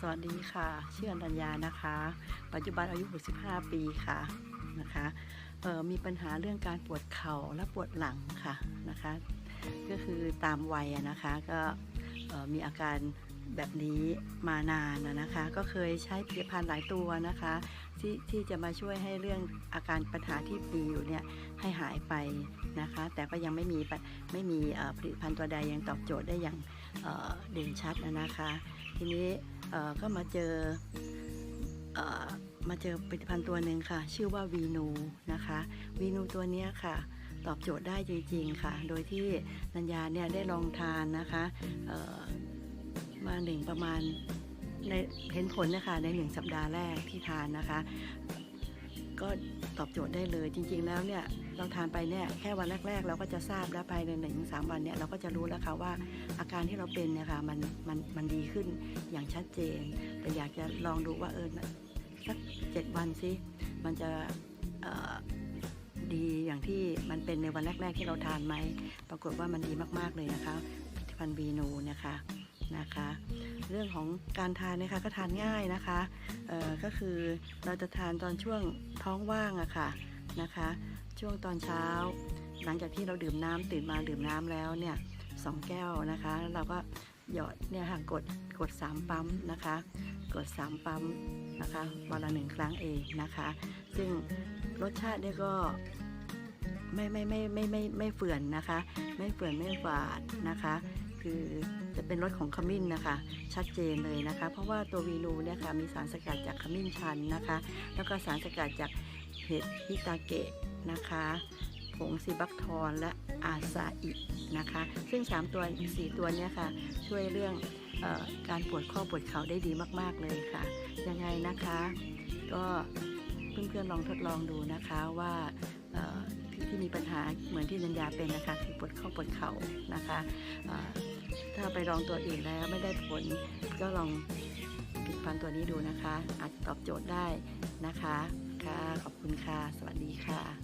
สวัสดีค่ะ ชื่ออนัญญานะคะ ปัจจุบันอายุ 65 ปีค่ะนะคะมีปัญหาเรื่องการปวดเข่าและปวดหลังค่ะนะคะ ก็คือตามวัยนะคะก็มีอาการแบบนี้มานานนะคะ ก็เคยใช้ผลิตภัณฑ์หลายตัวนะคะที่ที่จะมาช่วยให้เรื่องอาการปัญหาที่มีอยู่เนี่ยให้หายไปนะคะ แต่ก็ยังไม่มีไม่มีผลิตภัณฑ์ตัวใดยังตอบโจทย์ได้อย่างเด่นชัดนะคะ ทีนี้ ก็มาเจออมาเจอผลิตภัณฑ์ตัวหนึ่งค่ะ ชื่อว่าวีนูนะคะวีนูตัวนี้ค่ะ ตอบโจทย์ได้จริงๆค่ะ โดยที่นัญญาเนี่ยได้ลองทานนะคะมาหนึ่งประมาณในเห็นผลนะคะในหนึ่งสัปดาห์แรกที่ทานนะคะ ก็ตอบโจทย์ได้เลยจริง ๆ แล้วเนี่ยเราทานไปเนี่ยแค่วันแรก ๆ เราก็จะทราบแล้วภายในหนึ่งสามวันเนี่ยเราก็จะรู้แล้วค่ะว่าอาการที่เราเป็นเนี่ยค่ะมันมันมันดีขึ้นอย่างชัดเจน แต่อยากจะลองดูว่าเออสักเจ็ดวันสิมันจะดีอย่างที่มันเป็นในวันแรก ๆ ที่เราทานไหมปรากฏว่ามันดีมากๆเลยนะคะผลิตภัณฑ์บีนูนะคะ นะคะ เรื่องของการทานนะคะก็ทานง่ายนะคะก็คือเราจะทานตอนช่วงท้องว่างอะค่ะนะคะ ช่วงตอนเช้า หลังจากที่เราดื่มน้ำตื่นมาดื่มน้ำแล้วเนี่ยสองแก้วนะคะแล้วเราก็หยอดเนี่ยค่ะกดกดสามปั๊มนะคะ กดสามปั๊มนะคะวันละหนึ่งครั้งเองนะคะ ซึ่งรสชาติเนี่ยก็ไม่ไม่ไม่ไม่ไม่ไม่เฟื่อนนะคะ ไม่เฟื่อนไม่ฝาดนะคะ คือจะเป็นรสของขมิ้นนะคะ ชัดเจนเลยนะคะ เพราะว่าตัววีนูเนี่ยค่ะมีสารสกัดจากขมิ้นชันนะคะ แล้วก็สารสกัดจากเห็ดฮิตาเกะนะคะผงซิบักทอนและอาซาอินะคะ ซึ่ง 3 ตัว 4 ตัวเนี้ยค่ะ ช่วยเรื่องออการปวดข้อปวดเข่าได้ดีมาก ๆ เลยค่ะ ยังไงนะคะ ก็เพื่อนๆลองทดลองดูนะคะว่า ที่มีปัญหาเหมือนที่นัญญาเป็นนะคะคือปวดข้อปวดเข่านะคะถ้าไปลองตัวอื่นแล้วไม่ได้ผลก็ลองผลิตภัณฑ์ตัวนี้ดูนะคะ อาจจะตอบโจทย์ได้นะคะค่ะขอบคุณค่ะ สวัสดีค่ะ